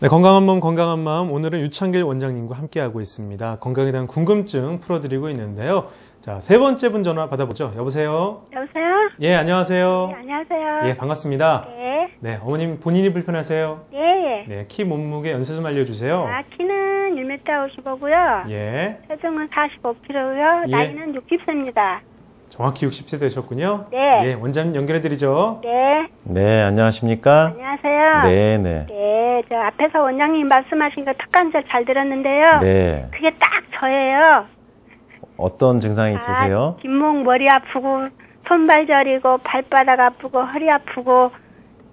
네, 건강한 몸, 건강한 마음. 오늘은 유창길 원장님과 함께하고 있습니다. 건강에 대한 궁금증 풀어드리고 있는데요. 자, 세 번째 분 전화 받아보죠. 여보세요? 여보세요? 예, 안녕하세요. 네, 안녕하세요. 예, 반갑습니다. 네. 네, 어머님 본인이 불편하세요? 예, 예. 네, 키, 몸무게, 연세 좀 알려주세요. 아, 키는 1m 55고요. 예, 체중은 45kg고요. 예. 나이는 60세입니다. 정확히 60세 되셨군요. 네. 예, 원장님 연결해드리죠. 네. 네, 안녕하십니까? 안녕하세요. 네, 네. 네, 저 앞에서 원장님 말씀하신 거 턱관절 잘 들었는데요. 네. 그게 딱 저예요. 어떤 증상이 있으세요? 아, 뒷목 머리 아프고 손발 저리고 발바닥 아프고 허리 아프고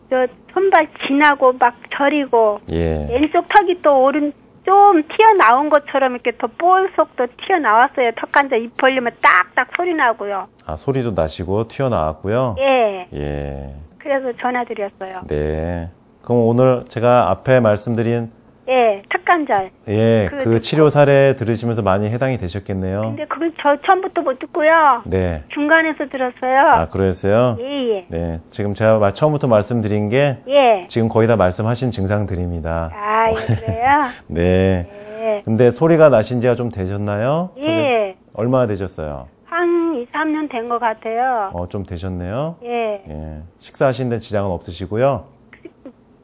저 손발 지나고 막 저리고 예. 왼쪽 턱이 또 오른 좀 튀어나온 것처럼 이렇게 더 볼속 도 튀어나왔어요. 턱관절 입 벌리면 딱딱 소리 나고요. 아, 소리도 나시고 튀어나왔고요. 예. 예. 그래서 전화드렸어요. 네. 그럼 오늘 제가 앞에 말씀드린 예, 턱관절. 예, 그- 그 치료 사례 들으시면서 많이 해당이 되셨겠네요. 근데 그걸 저 처음부터 못 듣고요. 네. 중간에서 들었어요. 아, 그러셨어요? 예, 예. 네. 지금 제가 마- 처음부터 말씀드린 게 예. 지금 거의 다 말씀하신 증상들입니다. 아, 예, 그래요? 네. 예. 근데 소리가 나신 지가 좀 되셨나요? 예. 얼마나 되셨어요? 한 2, 3년 된 것 같아요. 어, 좀 되셨네요. 예. 예. 식사하시는 데 지장은 없으시고요.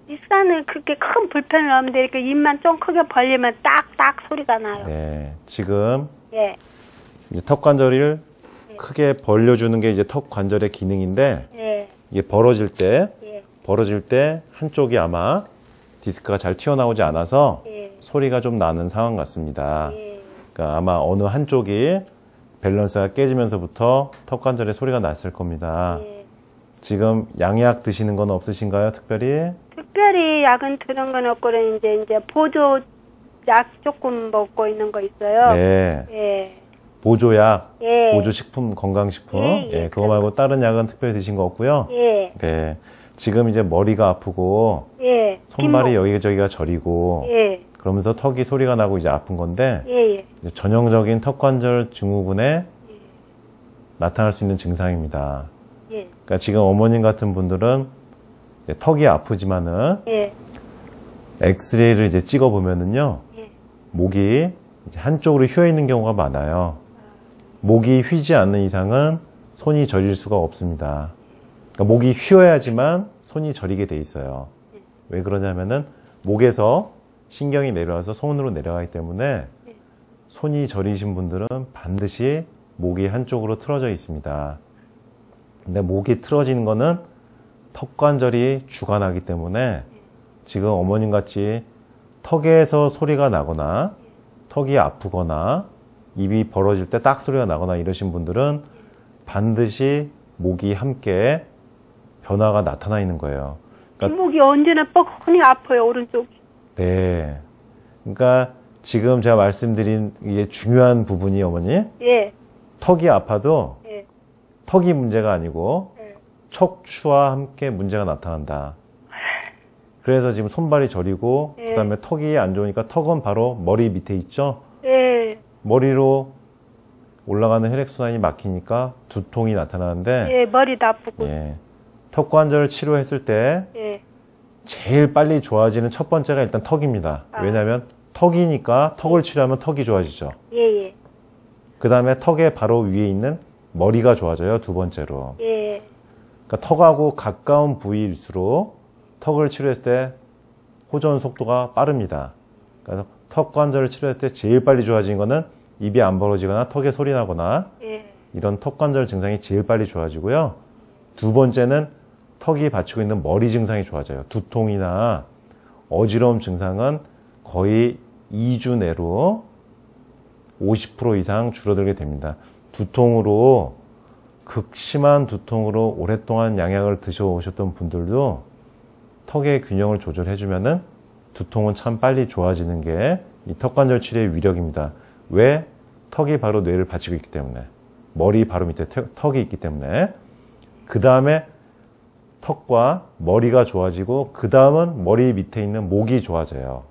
입산은 그렇게 큰 불편은 없는데 이렇게 입만 좀 크게 벌리면 딱딱 소리가 나요. 네. 지금 예. 이제 턱 관절을 크게 벌려주는 게 이제 턱 관절의 기능인데 예. 이게 벌어질 때 예. 벌어질 때 한쪽이 아마 디스크가 잘 튀어나오지 않아서 예. 소리가 좀 나는 상황 같습니다. 예. 그러니까 아마 어느 한쪽이 밸런스가 깨지면서부터 턱 관절에 소리가 났을 겁니다. 예. 지금 양약 드시는 건 없으신가요, 특별히? 특별히 약은 드는 건 없고 이제 이제 보조 약 조금 먹고 있는 거 있어요. 네. 예. 보조약, 예. 보조식품, 건강식품. 예, 예, 예, 그거 말고 다른 약은 특별히 드신 거 없고요. 예. 네. 지금 이제 머리가 아프고 예. 손발이. 여기저기가 저리고 예. 그러면서 턱이 소리가 나고 이제 아픈 건데 예. 예. 전형적인 턱관절 증후군에 나타날 수 있는 증상입니다. 예. 그러니까 지금 어머님 같은 분들은 턱이 아프지만은 예. 엑스레이를 이제 찍어 보면은요 예. 목이 한쪽으로 휘어 있는 경우가 많아요. 목이 휘지 않는 이상은 손이 저릴 수가 없습니다. 그러니까 목이 휘어야지만 손이 저리게 돼 있어요. 왜 그러냐면은 목에서 신경이 내려와서 손으로 내려가기 때문에 손이 저리신 분들은 반드시 목이 한쪽으로 틀어져 있습니다. 근데 목이 틀어지는 거는 턱관절이 주관하기 때문에 지금 어머님 같이 턱에서 소리가 나거나 턱이 아프거나 입이 벌어질 때 딱 소리가 나거나 이러신 분들은 반드시 목이 함께 변화가 나타나 있는 거예요. 그러니까 뒷목이 언제나 뻑하니 아파요 오른쪽. 네. 그러니까 지금 제가 말씀드린 이게 중요한 부분이 어머니 예. 턱이 아파도 예. 턱이 문제가 아니고 예. 척추와 함께 문제가 나타난다. 그래서 지금 손발이 저리고 예. 그다음에 턱이 안 좋으니까 턱은 바로 머리 밑에 있죠. 예. 머리로 올라가는 혈액순환이 막히니까 두통이 나타나는데 예. 머리도 아프고. 예. 턱 관절 치료했을 때 예. 제일 빨리 좋아지는 첫 번째가 일단 턱입니다. 아. 왜냐하면 턱이니까 턱을 치료하면 턱이 좋아지죠. 예. 예. 그 다음에 턱의 바로 위에 있는 머리가 좋아져요. 두 번째로. 예. 그러니까 턱하고 가까운 부위일수록 턱을 치료했을 때 호전 속도가 빠릅니다. 그래서 턱 관절을 치료했을 때 제일 빨리 좋아지는 거는 입이 안 벌어지거나 턱에 소리 나거나 예. 이런 턱 관절 증상이 제일 빨리 좋아지고요. 두 번째는 턱이 받치고 있는 머리 증상이 좋아져요. 두통이나 어지러움 증상은 거의 2주 내로 50% 이상 줄어들게 됩니다. 두통으로 극심한 두통으로 오랫동안 양약을 드셔오셨던 분들도 턱의 균형을 조절해주면은 두통은 참 빨리 좋아지는 게 이 턱관절 치료의 위력입니다. 왜? 턱이 바로 뇌를 받치고 있기 때문에. 머리 바로 밑에 턱- 턱이 있기 때문에. 그 다음에 턱과 머리가 좋아지고, 그 다음은 머리 밑에 있는 목이 좋아져요.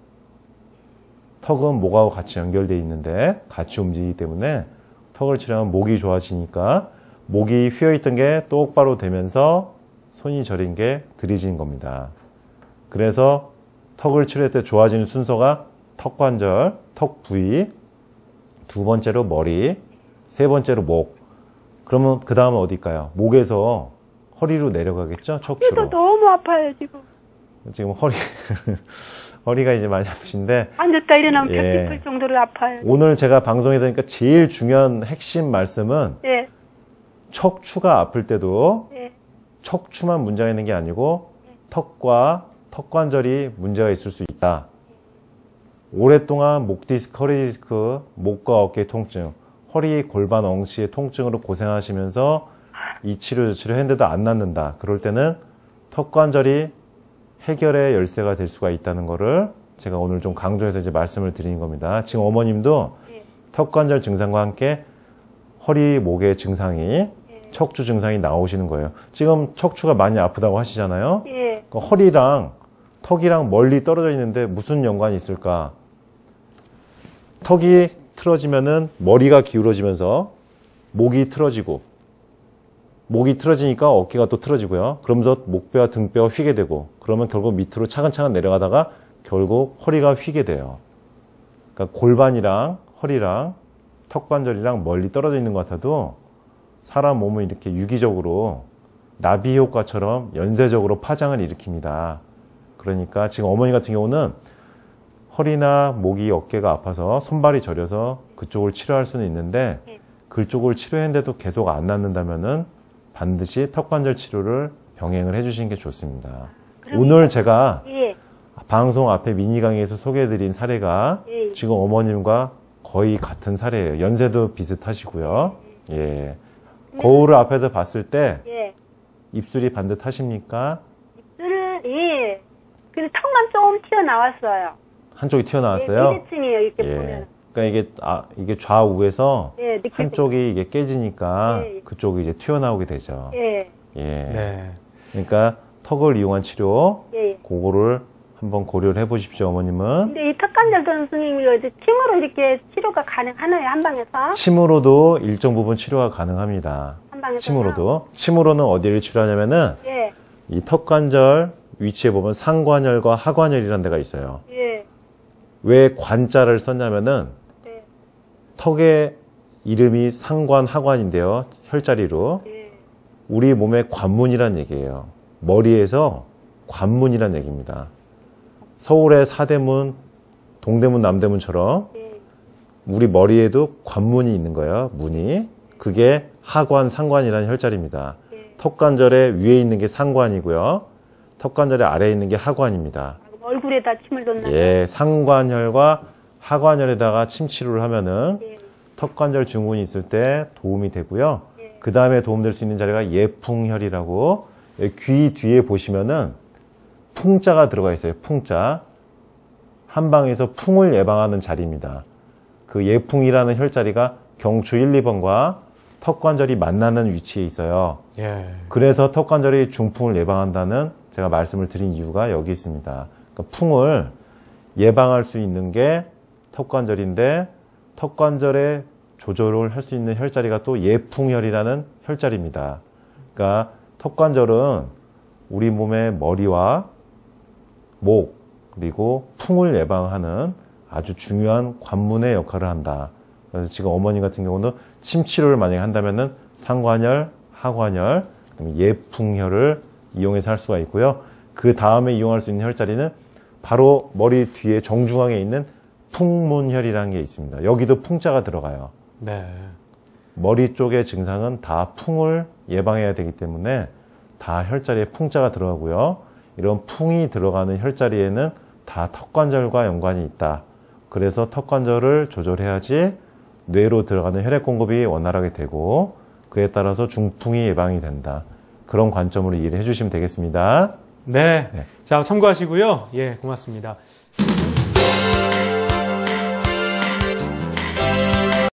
턱은 목하고 같이 연결되어 있는데 같이 움직이기 때문에 턱을 치료하면 목이 좋아지니까 목이 휘어있던 게 똑바로 되면서 손이 저린 게 들이진 겁니다. 그래서 턱을 치료할 때 좋아지는 순서가 턱 관절, 턱 부위, 두 번째로 머리, 세 번째로 목. 그러면 그 다음은 어딜까요? 목에서 허리로 내려가겠죠? 척추로. 너무 아파요 지금. 지금 허리 허리가 이제 많이 아프신데 앉았다 일어나면 예. 벽 짚을 정도로 아파요. 오늘 제가 방송에서 하니까 제일 중요한 핵심 말씀은 예, 척추가 아플 때도 예, 척추만 문제가 있는 게 아니고 턱과 턱 관절이 문제가 있을 수 있다. 오랫동안 목 디스크, 허리 디스크, 목과 어깨 통증, 허리, 골반, 엉치의 통증으로 고생하시면서 이 치료 저 치료 했는데도 안 낫는다. 그럴 때는 턱 관절이 해결의 열쇠가 될 수가 있다는 거를 제가 오늘 좀 강조해서 이제 말씀을 드리는 겁니다. 지금 어머님도 예. 턱 관절 증상과 함께 허리, 목의 증상이 척추 증상이 나오시는 거예요. 지금 척추가 많이 아프다고 하시잖아요. 예. 그 허리랑 턱이랑 멀리 떨어져 있는데 무슨 연관이 있을까? 턱이 틀어지면은 머리가 기울어지면서 목이 틀어지고 목이 틀어지니까 어깨가 또 틀어지고요. 그러면서 목뼈와 등뼈가 휘게 되고 그러면 결국 밑으로 차근차근 내려가다가 결국 허리가 휘게 돼요. 그러니까 골반이랑 허리랑 턱관절이랑 멀리 떨어져 있는 것 같아도 사람 몸을 이렇게 유기적으로 나비 효과처럼 연쇄적으로 파장을 일으킵니다. 그러니까 지금 어머니 같은 경우는 허리나 목이 어깨가 아파서 손발이 저려서 그쪽을 치료할 수는 있는데 예. 그쪽을 치료했는데도 계속 안 낫는다면은 반드시 턱관절 치료를 병행을 해주시는 게 좋습니다. 오늘 제가 예. 방송 앞에 미니 강의에서 소개해드린 사례가 예. 지금 어머님과 거의 같은 사례예요. 연세도 비슷하시고요. 예. 거울을 앞에서 봤을 때 예. 입술이 반듯하십니까? 저는 예. 근데 턱만 조금 튀어나왔어요. 한쪽이 예, 튀어나왔어요. 비대칭이에요 이렇게 예. 보면. 그러니까 이게 아 이게 좌우에서 예. 한쪽이 이게 깨지니까 예. 그쪽이 이제 튀어나오게 되죠. 예. 예. 네. 그러니까 턱을 이용한 치료 예. 그거를 한번 고려를 해보십시오, 어머님은. 근데 이 턱관절 선생님이 이제 침으로 이렇게 치료가 가능하나요 한 방에서? 침으로도 일정 부분 치료가 가능합니다. 한 방에서? 침으로도. 침으로는 어디를 치료하냐면은 예. 이 턱관절 위치에 보면 상관혈과 하관혈이라는 데가 있어요. 예. 왜 관자를 썼냐면은 예. 턱의 이름이 상관 하관인데요. 혈자리로. 예. 우리 몸의 관문이란 얘기예요. 머리에서 관문이란 얘기입니다. 서울의 사대문, 동대문, 남대문처럼 예. 우리 머리에도 관문이 있는 거예요. 문이. 그게 하관, 상관이라는 혈자리입니다. 예. 턱관절의 위에 있는 게 상관이고요. 턱관절의 아래에 있는 게 하관입니다. 아, 얼굴에다 침을 뒀나? 예, 상관혈과 하관혈에다가 침 치료를 하면은 예. 턱관절 증후군이 있을 때 도움이 되고요. 예. 그 다음에 도움될 수 있는 자리가 예풍혈이라고 예, 귀 뒤에 보시면은 풍자가 들어가 있어요. 풍자. 한방에서 풍을 예방하는 자리입니다. 그 예풍이라는 혈자리가 경추 1, 2번과 턱관절이 만나는 위치에 있어요. 예. 그래서 턱관절이 중풍을 예방한다는 제가 말씀을 드린 이유가 여기 있습니다. 그러니까 풍을 예방할 수 있는 게 턱관절인데 턱관절의 조절을 할 수 있는 혈자리가 또 예풍혈이라는 혈자리입니다. 그러니까 턱관절은 우리 몸의 머리와 목 그리고 풍을 예방하는 아주 중요한 관문의 역할을 한다. 그래서 지금 어머니 같은 경우는 침 치료를 만약에 한다면은 상관혈, 하관혈, 예풍혈을 이용해서 할 수가 있고요. 그 다음에 이용할 수 있는 혈자리는 바로 머리 뒤에 정중앙에 있는 풍문혈이라는 게 있습니다. 여기도 풍자가 들어가요. 네. 머리 쪽의 증상은 다 풍을 예방해야 되기 때문에 다 혈자리에 풍자가 들어가고요. 이런 풍이 들어가는 혈자리에는 다 턱관절과 연관이 있다. 그래서 턱관절을 조절해야지 뇌로 들어가는 혈액 공급이 원활하게 되고 그에 따라서 중풍이 예방이 된다. 그런 관점으로 이해를 해주시면 되겠습니다. 네. 네. 자, 참고하시고요. 예, 고맙습니다.